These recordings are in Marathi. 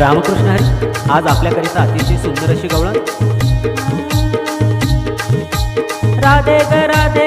रामकृष्ण हरी आज आपल्याकरिता अतिशय सुंदर अशी गवळण. राधे ग राधे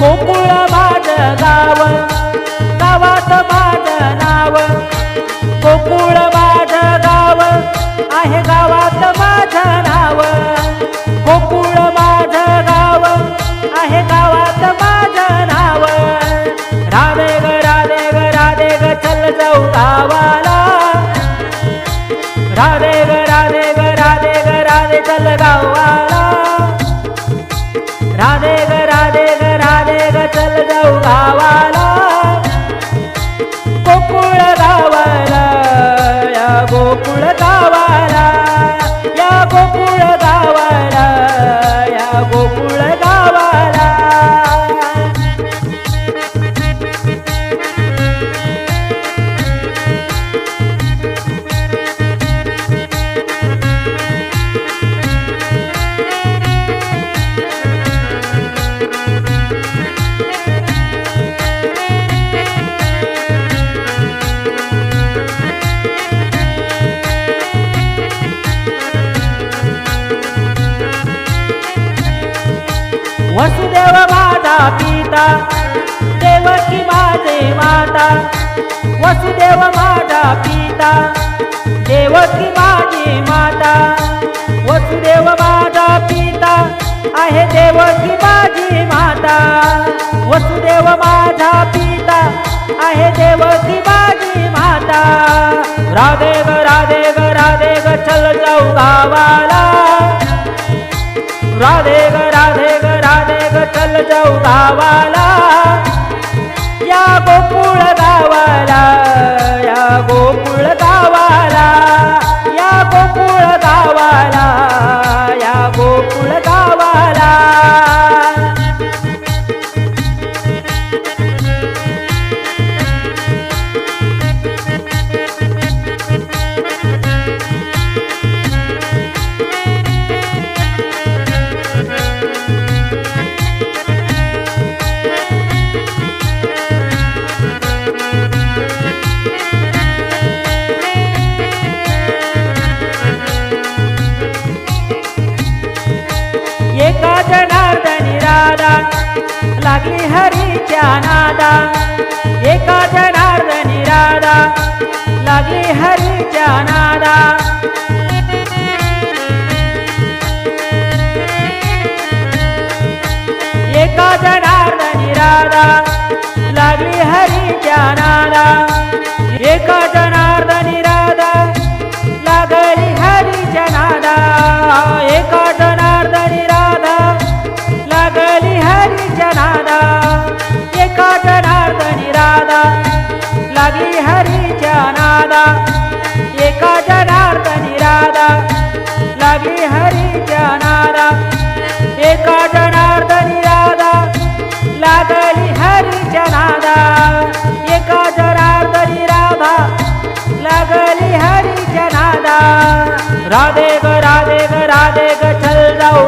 गोकुळ माझ गाव गावात माझ नाव. गोकुळ माझ गाव आहे गावात माझं नाव. गोकुळ माझं गाव आहे गावात माझं नाव. रावे ग रावे ग राधे ग चल जाऊ गावाला. राधे वसुदेव माझा पिता देवकी माझे माता. वसुदेव माझा पिता देवकी माझी माता. वसुदेव माझा पिता आहे देवकी माझी माता. वसुदेव माझा पिता आहे देवकी माझी माता. राधे ग राधे ग राधे ग चल जाऊ गावाला. राधे ग राधे चल जाऊ गावाला या गोकुळ गावाला या गोकुळ गावा लागली हरीच्या नादा एका जनार्दनी राधा लागली हरीच्या नादा. एका जनार्दनी राधा लागली हरीच्या नादा. एका जनार्दनी नादा एका जनार्दनी राधा लागली हरीच्या नादा एका जनार्दनी राधा लागली हरीच्या नादा एका जनार्दनी राधा लागली हरीच्या नादा राधे ग राधे ग राधे ग चल जाऊ